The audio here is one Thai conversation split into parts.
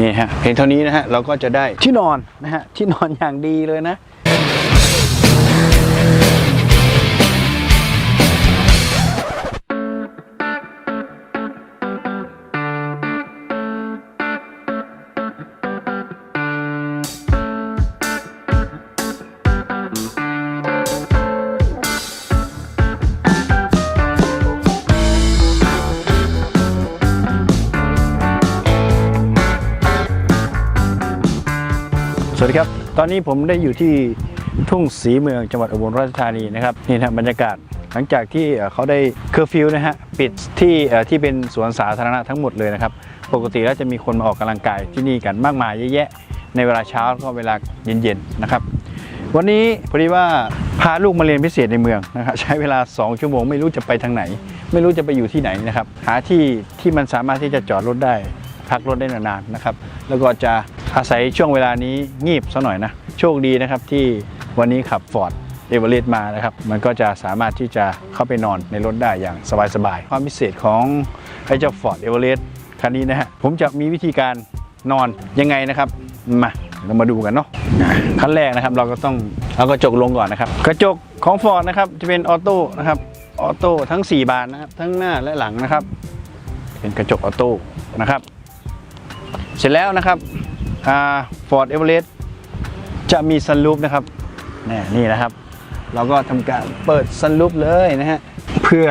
นี่ฮะเพียงเท่านี้นะฮะเราก็จะได้ที่นอนนะฮะที่นอนอย่างดีเลยนะ สวัสดีครับ ตอนนี้ผมได้อยู่ที่ทุ่งศรีเมืองจังหวัดอุบลราชธานีนะครับนี่นะบรรยากาศหลังจากที่เขาได้เคอร์ฟิวนะฮะปิดที่ที่เป็นสวนสาธารณะทั้งหมดเลยนะครับ ปกติแล้วจะมีคนมาออกกำลังกายที่นี่กันมากมายเยอะแยะ ในเวลาเช้าก็เวลาเย็นๆนะครับ วันนี้พอดีว่าพาลูกมาเรียนพิเศษในเมืองนะครับใช้เวลา 2 ชั่วโมงไม่รู้จะไปทางไหน ไม่รู้จะไปอยู่ที่ไหนนะครับ หาที่ที่มันสามารถที่จะจอดรถได้ พักรถได้นานๆนะครับ แล้วก็จะอาศัยช่วงเวลานี้งีบซะหน่อยนะ โชคดีนะครับที่วันนี้ขับฟอร์ดเอเวอเรสต์มานะครับ มันก็จะสามารถที่จะเข้าไปนอนในรถได้อย่างสบายๆ ความพิเศษของไอ้เจ้าฟอร์ดเอเวอเรสต์คันนี้นะฮะ ผมจะมีวิธีการนอนยังไงนะครับ มาเรามาดูกันเนาะขั้นแรกนะครับเราก็ต้องเอากระจกลงก่อนนะครับ กระจกของฟอร์ดนะครับจะเป็นออโต้นะครับออโต้ทั้ง 4 บานนะครับทั้งหน้าและหลังนะครับ เป็นกระจกออโต้นะครับ เสร็จแล้วนะครับฟอร์ดเอเวอเรสต์จะมีซันรูฟนะครับนี่นี่นะครับ เราก็ทำการเปิดซันรูฟเลยนะฮะเพื่อ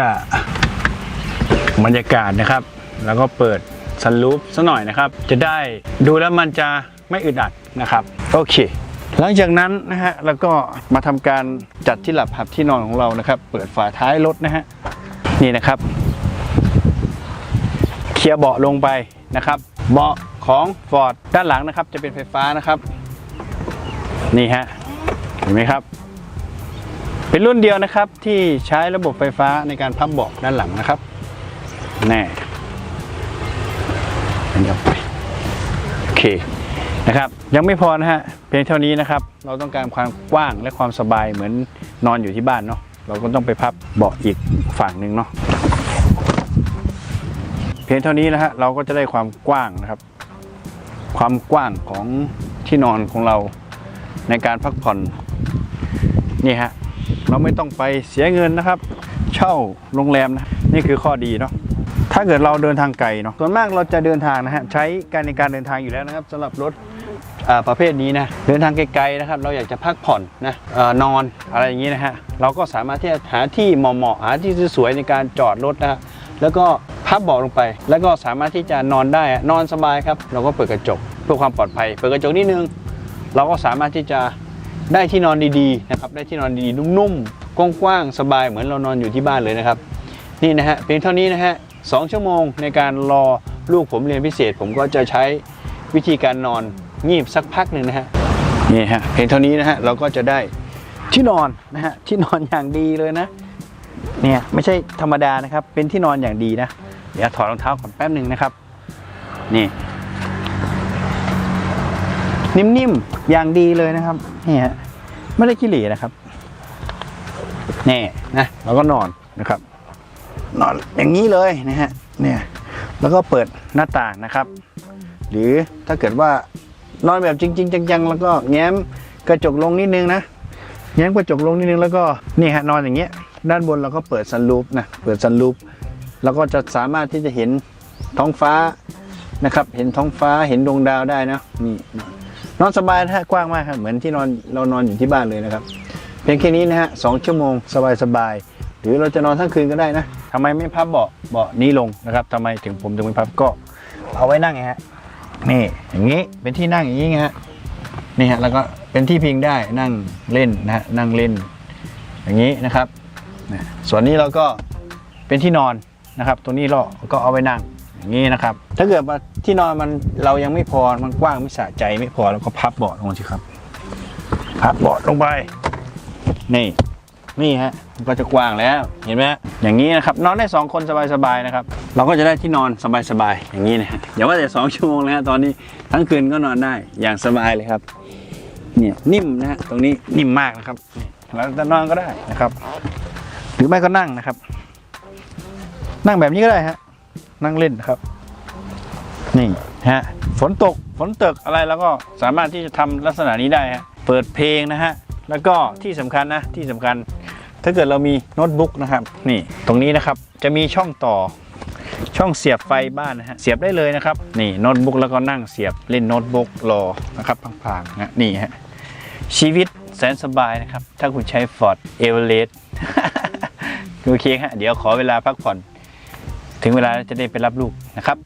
บรรยากาศนะครับ แล้วก็เปิดซันรูฟสักหน่อยนะครับ จะได้ดูแล้วมันจะไม่อึดอัดนะครับ โอเค หลังจากนั้นนะฮะแล้วก็มาทำการจัดที่หลับหับที่นอนของเรานะครับ เปิดฝาท้ายรถนะฮะนี่นะครับ เคลียร์เบาะลงไปนะครับ เบาะ ของ Ford ด้านหลังนะครับ จะเป็นไฟฟ้านะครับ นี่ฮะเห็นไหมครับ เป็นรุ่นเดียวนะครับที่ใช้ระบบไฟฟ้าในการพับเบาะด้านหลังนะครับแน่อันนี้ออกไปโอเคนะครับยังไม่พอนะฮะเพียงเท่านี้นะครับ เราต้องการความกว้างและความสบายเหมือนนอนอยู่ที่บ้านเนาะเราก็ต้องไปพับเบาะอีกฝั่งหนึ่งเนาะเพียงเท่านี้นะฮะเราก็จะได้ความกว้างนะครับ ความกว้างของที่นอนของเราในการพักผ่อนนี่ฮะเราไม่ต้องไปเสียเงินนะครับ เช่าโรงแรมนะนี่คือข้อดีเนาะถ้าเกิดเราเดินทางไกลเนาะส่วนมากเราจะเดินทางนะฮะใช้การในการเดินทางอยู่แล้วนะครับสำหรับรถประเภทนี้นะเดินทางไกลๆนะครับ เราอยากจะพักผ่อนนะอนอนอะไรอย่างนี้นะฮะเราก็สามารถที่จะหาที่เหมาะๆหาที่สวยๆในการจอดรถนะฮะแล้วก็ พับเบาะลงไป แล้วก็สามารถที่จะนอนได้นอนสบายครับ เราก็เปิดกระจกเพื่อความปลอดภัย เปิดกระจกนิดนึง เราก็สามารถที่จะได้ที่นอนดีๆนะครับได้ที่นอนดีๆนุ่มๆกว้างๆสบายเหมือนเรานอนอยู่ที่บ้านเลยนะครับ นี่นะฮะเพียงเท่านี้นะฮะสองชั่วโมงในการรอลูกผมเรียนพิเศษ ผมก็จะใช้วิธีการนอนงีบสักพักหนึ่งนะฮะนี่ฮะเพียงเท่านี้นะฮะเราก็จะได้ที่นอนนะฮะที่นอนอย่างดีเลยนะเนี่ยไม่ใช่ธรรมดานะครับ เป็นที่นอนอย่างดีนะ เดี๋ยวถอดรองเท้าก่อนแป๊บหนึ่งนะครับ นี่ นิ่มๆ อย่างดีเลยนะครับนี่ฮะไม่ได้ขี้เหร่นะครับนี่นะเราก็นอนนะครับ นอนอย่างนี้เลยนะฮะเนี่ยแล้วก็เปิดหน้าต่างนะครับ หรือถ้าเกิดว่านอนแบบจริง ๆ จังๆ แล้วก็แง้มกระจกลงนิดนึงนะแง้มกระจกลงนิดนึงแล้วก็นี่ฮะนอนอย่างเงี้ยด้านบนเราก็เปิดซันรูฟนะเปิดซันรูฟ เราก็จะสามารถที่จะเห็นท้องฟ้านะครับ เห็นท้องฟ้าเห็นดวงดาวได้นะนี่นอนสบายนะฮะกว้างมากครับเหมือนที่นอนเรานอนอยู่ที่บ้านเลยนะครับ เพียงแค่นี้นะฮะสองชั่วโมงสบายๆหรือเราจะนอนทั้งคืนก็ได้นะทำไมไม่พับเบาะเบาะนี้ลงนะครับทำไมถึงผมถึงไม่พับก็เอาไว้นั่งไงฮะนี่อย่างนี้เป็นที่นั่งอย่างนี้ไงฮะนี่ฮะแล้วก็เป็นที่พิงได้นั่งเล่นนะฮะนั่งเล่น อย่างนี้นะครับส่วนนี้เราก็เป็นที่นอน นะครับตัวนี้เราก็เอาไว้นั่งอย่างนี้นะครับ ถ้าเกิดว่าที่นอนมันเรายังไม่พอมันกว้างไม่สะใจไม่พอเราก็พับเบาะลงสิครับ พับเบาะลงไปนี่นี่ฮะมันก็จะกว้างแล้วเห็นไหมอย่างนี้นะครับนอนได้สองคนสบายๆนะครับ เราก็จะได้ที่นอนสบายๆอย่างนี้นะฮะอย่าว่าแต่สองชั่วโมงเลยฮะตอนนี้ทั้งคืนก็นอนได้อย่างสบายเลยครับเนี่ยนิ่มนะฮะตรงนี้นิ่มมากนะครับเราจะนอนก็ได้นะครับ หรือไม่ก็นั่งนะครับ นั่งแบบนี้ก็ได้ฮะ นั่งเล่นนะครับ นี่ฮะ ฝนตก ฝนตกอะไรแล้วก็สามารถที่จะทำลักษณะนี้ได้ฮะ เปิดเพลงนะฮะ แล้วก็ที่สำคัญนะ ที่สำคัญ ถ้าเกิดเรามีโน้ตบุ๊กนะครับ นี่ ตรงนี้นะครับ จะมีช่องต่อ ช่องเสียบไฟบ้านนะฮะ เสียบได้เลยนะครับ นี่โน้ตบุ๊กแล้วก็นั่งเสียบเล่นโน้ตบุ๊กรอ นะครับพลางๆนะนี่ฮะ ชีวิตแสนสบายนะครับ ถ้าคุณใช้ Ford e v e r e s t โอเคฮะ เดี๋ยวขอเวลาพักผ่อน ถึงเวลาจะได้ไปรับลูกนะครับ